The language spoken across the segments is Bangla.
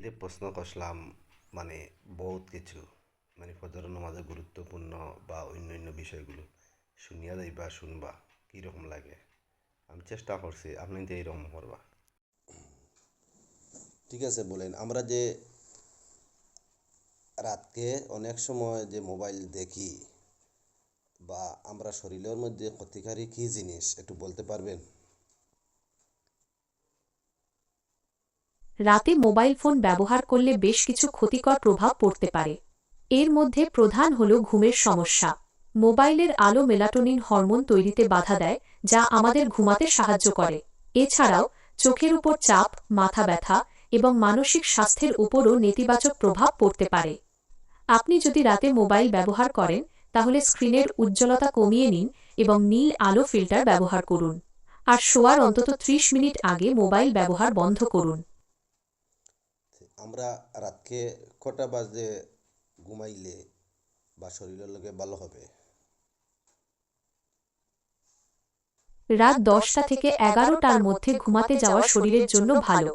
এতে প্রশ্ন করলাম মানে বহুত কিছু মানে ফজর নামাজের গুরুত্বপূর্ণ বা অন্য অন্য বিষয়গুলো, শুনিয়া যাইবা, শুনবা কীরকম লাগে? আমি চেষ্টা করছি, আপনি তো এইরকম করবা। ঠিক আছে, বলেন। আমরা যে রাতকে অনেক সময় যে মোবাইল দেখি, বা আমরা শরীরের মধ্যে ক্ষতিকারী কী জিনিস, একটু বলতে পারবেন? রাতে মোবাইল ফোন ব্যবহার করলে বেশ কিছু ক্ষতিকর প্রভাব পড়তে পারে। এর মধ্যে প্রধান হল ঘুমের সমস্যা। মোবাইলের আলো মেলাটোনিন হরমোন তৈরিতে বাধা দেয়, যা আমাদের ঘুমাতে সাহায্য করে। এছাড়াও, চোখের উপর চাপ, মাথা ব্যথা এবং মানসিক স্বাস্থ্যের উপরও নেতিবাচক প্রভাব পড়তে পারে। আপনি যদি রাতে মোবাইল ব্যবহার করেন, তাহলে স্ক্রিনের উজ্জ্বলতা কমিয়ে নিন এবং নীল আলো ফিল্টার ব্যবহার করুন। আর শোয়ার অন্তত ত্রিশ মিনিট আগে মোবাইল ব্যবহার বন্ধ করুন। আমরা রাতকে কটা বাজে ঘুমাইলে বা শরীরের লগে ভালো হবে? রাত দশটা থেকে এগারোটার মধ্যে ঘুমাতে যাওয়া শরীরের জন্য ভালো।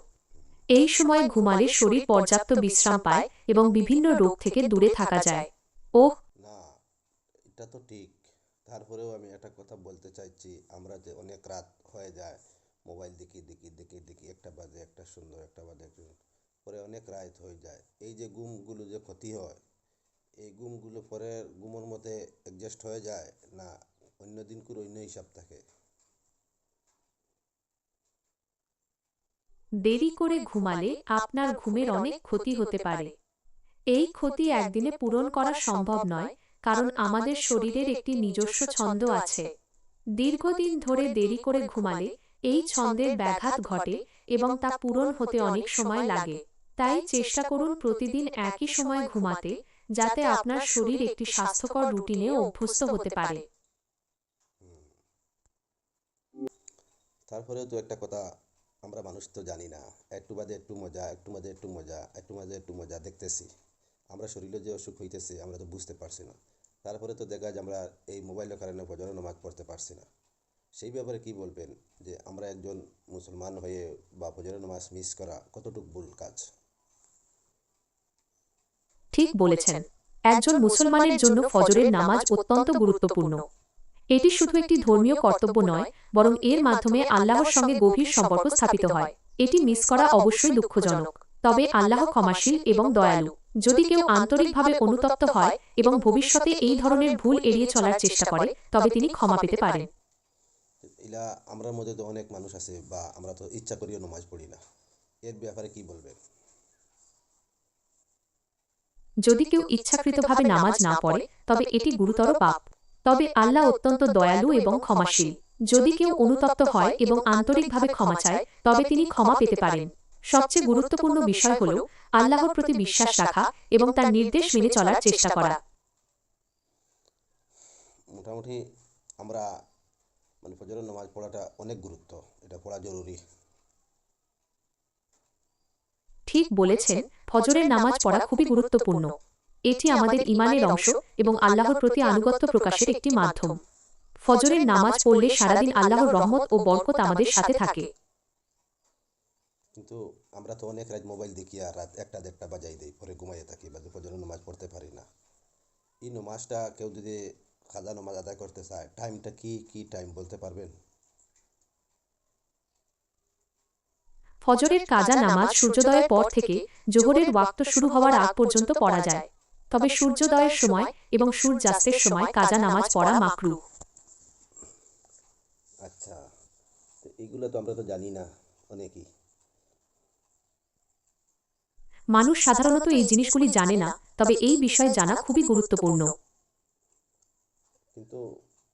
এই সময় ঘুমালে শরীর পর্যাপ্ত বিশ্রাম পায় এবং বিভিন্ন রোগ থেকে দূরে থাকা যায়। ওহ! না এটা তো ঠিক। তারপরেও আমি একটা কথা বলতে চাইছি আমরা যে অনেক রাত হয়ে যায় মোবাইল দেখি দেখি দেখি দেখি একটা বাজে একটা সুন্দর একটা বাজে একটা পরে অনেক রাত হয়ে যায়। এই যে ঘুমগুলো যে ক্ষতি হয়, এই ঘুমগুলো পরে ঘুমের মধ্যে অ্যাডজাস্ট হয়ে যায় না অন্য দিন করে অন্য হিসাব থাকে। দেরি করে ঘুমালে আপনার ঘুমের অনেক ক্ষতি হতে পারে। এই ক্ষতি একদিনে পূরণ করা সম্ভব নয়, কারণ আমাদের শরীরের একটি নিজস্ব ছন্দ আছে। দীর্ঘদিন ধরে দেরি করে ঘুমালে এই ছন্দের ব্যাঘাত ঘটে এবং তা পূরণ হতে অনেক সময় লাগে। তাই চেষ্টা করুন প্রতিদিন একই সময় ঘুমাতে যাতে আপনার শরীর একটি স্বাস্থ্যকর রুটিনে অভ্যস্ত হতে পারে। তারপরেও তো একটা কথা আমরা মানুষ তো জানি না। একটু বাদে একটু মজা একটু মাঝে একটু মজা একটু মাঝে একটু মজা দেখতেছি। আমরা শরীরে যে অসুখ হইতেছে আমরা তো বুঝতে পারছি না। তারপরে তো দেখা যায় আমরা এই মোবাইলের কারণে ফজর নামাজ পড়তে পারছি না। সেই ব্যাপারে কি বলবেন? যে আমরা একজন মুসলমান হয়ে বা ফজর নামাজ মিস করা কতটুকু ভুল কাজ? ঠিক বলেছেন। একজন মুসলমানের জন্য ফজরের নামাজ অত্যন্ত গুরুত্বপূর্ণ। এটি শুধু একটি ধর্মীয় কর্তব্য নয় বরং এর মাধ্যমে আল্লাহর সঙ্গে গভীর সম্পর্ক স্থাপিত হয়। এটি মিস করা অবশ্যই দুঃখজনক। তবে আল্লাহ ক্ষমাশীল এবং দয়ালু। যদি কেউ আন্তরিকভাবে অনুতপ্ত হয় এবং ভবিষ্যতে এই ধরনের ভুল এড়িয়ে চলার চেষ্টা করে তবে তিনি ক্ষমা পেতে পারেন। এলা আমরার মধ্যে তো অনেক মানুষ আছে বা আমরা তো ইচ্ছা করিও নামাজ পড়ি না। এর ব্যাপারে কি বলবেন? যদি কেউ ইচ্ছাকৃতভাবে নামাজ না পড়ে তবে এটি গুরুতর পাপ। তবে আল্লাহ অত্যন্ত দয়ালু এবং ক্ষমাশীল। যদি কেউ অনুতপ্ত হয় এবং আন্তরিকভাবে ক্ষমা চায় তবে তিনি ক্ষমা পেতে পারেন। সবচেয়ে গুরুত্বপূর্ণ বিষয় হল আল্লাহর প্রতি বিশ্বাস রাখা এবং তার নির্দেশ মেনে চলার চেষ্টা করা। মোটামুটি আমরা মানে ফজরের নামাজ পড়াটা অনেক গুরুত্ব এটা পড়া জরুরি। ঠিক বলেছেন ফজরের নামাজ পড়া খুবই গুরুত্বপূর্ণ। এটি আমাদের ইমানের অংশ এবং আল্লাহর প্রতি আনুগত্য প্রকাশের একটি মাধ্যম। ফজরের নামাজ পড়লে সারাদিন আল্লাহর রহমত ও বরকত আমাদের সাথে থাকে। কিন্তু আমরা তো অনেক রাত মোবাইল দেখি আর রাত একটা দেড়টা বাজাই দিই পরে ঘুমাইয়ে থাকি বা ফজরের নামাজ পড়তে পারি না। এই নামাজটা কেউ যদি খাজা নামাজ আদায় করতে চায় টাইমটা কি কি টাইম বলতে পারবেন? ফজরের কাজা নামাজ সূর্যোদয়ের পর থেকে জোহরের ওয়াক্ত শুরু হওয়ার আগ পর্যন্ত পড়া যায়। তবে সূর্যোদয়ের সময় এবং সূর্যাস্তের সময় কাজা নামাজ পড়া মাকরু। আচ্ছা তো এইগুলো তো আমরা তো জানি না অনেকেই। মানুষ সাধারণত এই জিনিসগুলি জানে না তবে এই বিষয়ে জানা খুবই গুরুত্বপূর্ণ। কিন্তু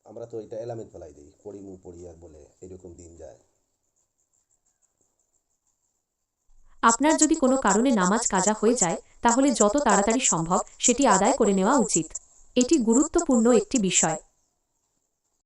আমরা তো এটা এলামেত ফেলাই দিই পড়ি মু পড়ি আর বলে এরকম দিন যায়। আপনার যদি কোনো কারণে নামাজ কাজা হয়ে যায়, তাহলে যত তাড়াতাড়ি সম্ভব সেটি আদায় করে নেওয়া উচিত। এটি গুরুত্বপূর্ণ একটি বিষয়।